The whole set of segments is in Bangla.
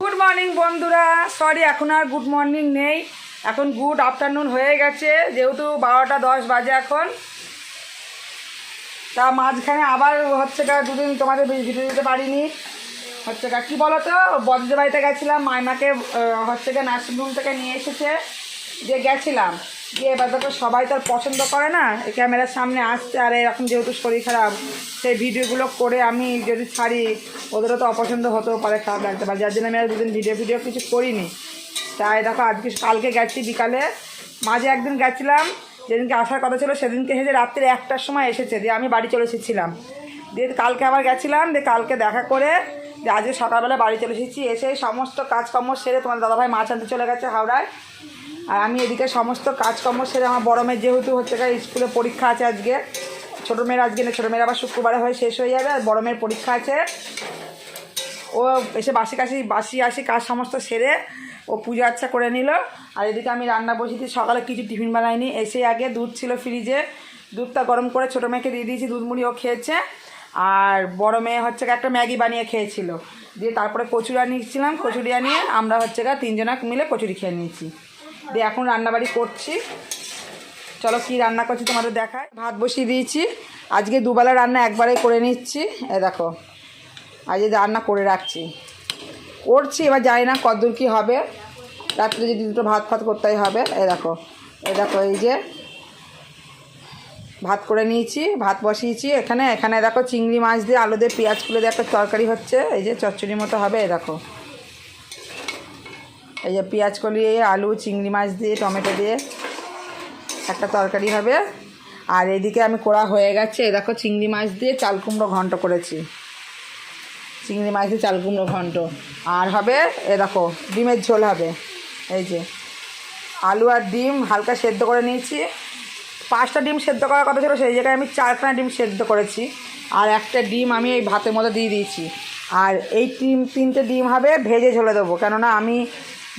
গুড মর্নিং বন্ধুরা। সরি এখন আর গুড মর্নিং নেই। এখন গুড আফটারনুন হয়ে গেছে, যেহেতু বারোটা দশ বাজে এখন। তা মাঝখানে আবার হচ্ছে গা দুদিন তোমাদের ভিডিও দিতে পারিনি। হচ্ছে গা, কী বলো তো বদ্রের বাড়িতে গেছিলাম, মাইমাকে হচ্ছে গা নার্সিংহোম থেকে নিয়ে এসেছে। যে গেছিলাম। দিয়ে এবার দেখো সবাই তো আর পছন্দ করে না। এই ক্যামেরার সামনে আসছে আর এরকম যেহেতু শরীর খারাপ, সেই ভিডিওগুলো করে আমি যদি ছাড়ি, ওদেরও তো অপছন্দ হতেও পারে, খারাপ লাগতে পারে। যার জন্য আমি আর দুদিন ভিডিও ভিডিও কিছু করিনি। তাই দেখো আজকে কালকে গেছি বিকালে। মাঝে একদিন গেছিলাম, যেদিনকে আসার কথা ছিল সেদিনকে হেঁটে রাত্রে একটার সময় এসেছে, দিয়ে আমি বাড়ি চলে এসেছিলাম। দিয়ে কালকে আবার গেছিলাম, দিয়ে কালকে দেখা করে যে আজকে সকালবেলা বাড়ি চলে এসেছি। এসে সমস্ত কাজকর্ম সেরে তোমার দাদাভাই মাছ আনতে চলে গেছে হাওড়ায়। আর আমি এদিকে সমস্ত কাজকর্ম সেরে আমার বড় মেয়ের যেহেতু হচ্ছে গিয়ে স্কুলে পরীক্ষা আছে আজকে, ছোটো মেয়ের আজকে না, ছোটো মেয়ের আবার শুক্রবারে হয়ে শেষ হয়ে যাবে আর বড় মেয়ের পরীক্ষা আছে। ও এসে বাসি কাশি, বাসি আসি কাজ সমস্ত সেরে ও পুজো আচ্ছা করে নিল। আর এদিকে আমি রান্না দিয়ে সকালে কিছু টিফিন বানাইনি, এসে আগে দুধ ছিল ফ্রিজে। দুধটা গরম করে ছোটো মেয়েকে দিয়ে দিয়েছি, দুধ মুড়ি ও খেয়েছে। আর বড় মেয়ে হচ্ছে গিয়ে একটা ম্যাগি বানিয়ে খেয়েছিল। দিয়ে তারপরে কচুরি আনিয়েছিলাম কচুরি আনিয়ে আমরা হচ্ছে গা তিনজনা মিলে কচুরি খেয়ে নিয়েছি। দিয়ে এখন রান্নাবাড়ি করছি। চলো কি রান্না করছি তোমাদের দেখায় ভাত বসিয়ে দিয়েছি। আজকে দুবেলা রান্না একবারে করে নিচ্ছি। এ দেখো আজকে রান্না করে রাখছি। করছি, এবার জানি না কতদূর কী হবে। রাত্রে যদি দুটো ভাত ফাত করতেই হবে। এ দেখো এ দেখো, এই যে ভাত করে নিয়েছি, ভাত বসিয়েছি। এখানে এখানে দেখো চিংড়ি মাছ দিয়ে, আলু দিয়ে, পেঁয়াজ খুলে দিয়ে একটা তরকারি হচ্ছে। এই যে চচ্চড়ির মতো হবে এ দেখো। এই যে পেঁয়াজ কলিয়ে আলু, চিংড়ি মাছ দিয়ে, টমেটো দিয়ে একটা তরকারি হবে। আর এদিকে আমি করা হয়ে গেছে। এ দেখো, চিংড়ি মাছ দিয়ে চাল কুমড়ো ঘন্ট করেছি। চিংড়ি মাছ দিয়ে চাল কুমড়ো ঘন্ট। আর হবে, এ দেখো, ডিমের ঝোল হবে। এই যে আলু আর ডিম হালকা সেদ্ধ করে নিয়েছি। পাঁচটা ডিম সেদ্ধ করার কথা ছিল, সেই জায়গায় আমি চারখানা ডিম সেদ্ধ করেছি। আর একটা ডিম আমি এই ভাতের মধ্যে দিয়ে দিয়েছি। আর এই ডিম তিনটে ডিম হবে, ভেজে ঝোলে দেবো। কেননা আমি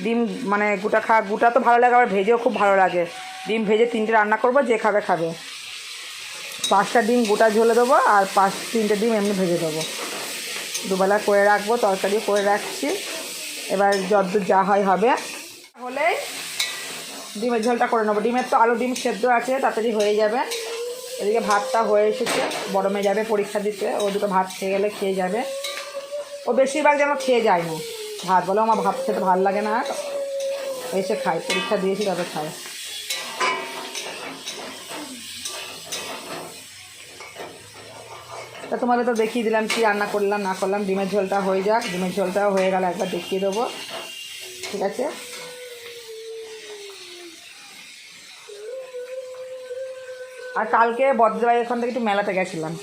ডিম মানে গোটা খা, গোটা তো ভালো লাগে, আবার ভেজেও খুব ভালো লাগে। ডিম ভেজে তিনটে রান্না করব, যে খাবে খাবে। পাঁচটা ডিম, গোটা ঝোলে দেবো, আর পাঁচ, তিনটে ডিম এমনি ভেজে দেবো। দুবেলা করে রাখব, তরকারি করে রাখছি। এবার যতদূর যা হয় হবে হলেই ডিমের ঝোলটা করে নেব। ডিমের তো আলু ডিম সেদ্ধ আছে, তাড়াতাড়ি হয়ে যাবে। এদিকে ভাতটা হয়ে এসেছে, বড় মেয়ে যাবে পরীক্ষা দিতে। ও দুটো ভাত খেয়ে গেলে খেয়ে যাবে। ও বেশিরভাগ যেন খেয়ে যায় না। ভাত বলে, আমার ভাত খেতে ভালো লাগে না। এসে খায় পরীক্ষা দিয়েছি তবে খায় তা তোমাদের তো দেখিয়ে দিলাম কি রান্না করলাম, না করলাম, ডিমের ঝোলটা হয়ে যাক, ডিমের ঝোলটাও হয়ে গেলে, একবার দেখিয়ে দেবো। ঠিক আছে? আর কালকে বদ্রবাই এখান থেকে একটু মেলাতে গেছিলাম।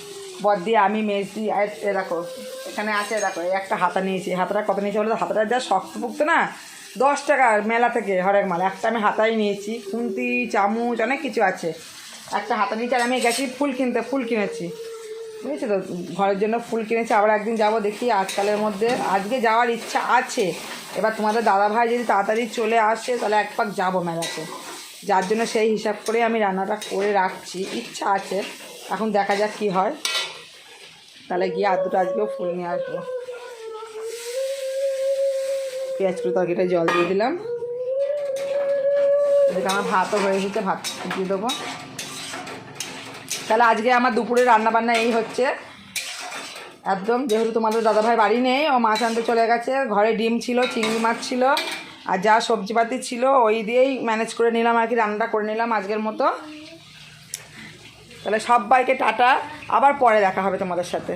বদ্দি, আমি, মেজদি, আর এ দেখো এখানে আছে, দেখো একটা হাতা নিয়েছি। হাতাটা কত নিয়েছি বলো তো? হাতাটা যা শক্ত পুক্ত না? দশ টাকার মেলা থেকে হরেক মাল। একটা আমি হাতাই নিয়েছি, খুন্তি, চামচ, অনেক কিছু আছে। একটা হাতা নিয়েছি আর আমি গেছি ফুল কিনতে, ফুল কিনেছি। বুঝেছি তো? ঘরের জন্য ফুল কিনেছি, আবার একদিন যাব দেখি আজকালের মধ্যে। আজকে যাওয়ার ইচ্ছা আছে। এবার তোমাদের দাদা ভাই যদি তাড়াতাড়ি চলে আসে, তাহলে এক পাক যাব মেলাতে। যার জন্য সেই হিসাব করে আমি রান্নাটা করে রাখছি। ইচ্ছা আছে। এখন দেখা যাক কি হয়। তাহলে গিয়ে আর দুটো আজকেও ফুল নিয়ে আসব। পেঁয়াজ কুড়ি তরকারিটা জল দিয়ে দিলাম। এদিকে আমার ভাতও হয়ে গেছে, ভাত দিয়ে দেবো। তাহলে আজকে আমার দুপুরে রান্না বান্না এই হচ্ছে। একদম, যেহেতু তোমাদের দাদাভাই বাড়ি নেই, ও মাছ আনতে চলে গেছে। ঘরে ডিম ছিল, চিংড়ি মাছ ছিল, আর যা সবজিপাতি ছিল, ওই দিয়েই ম্যানেজ করে নিলাম আর কি, রান্নাটা করে নিলাম আজকের মতো। তাহলে সবাইকে টাটা আবার পরে দেখা হবে তোমাদের সাথে।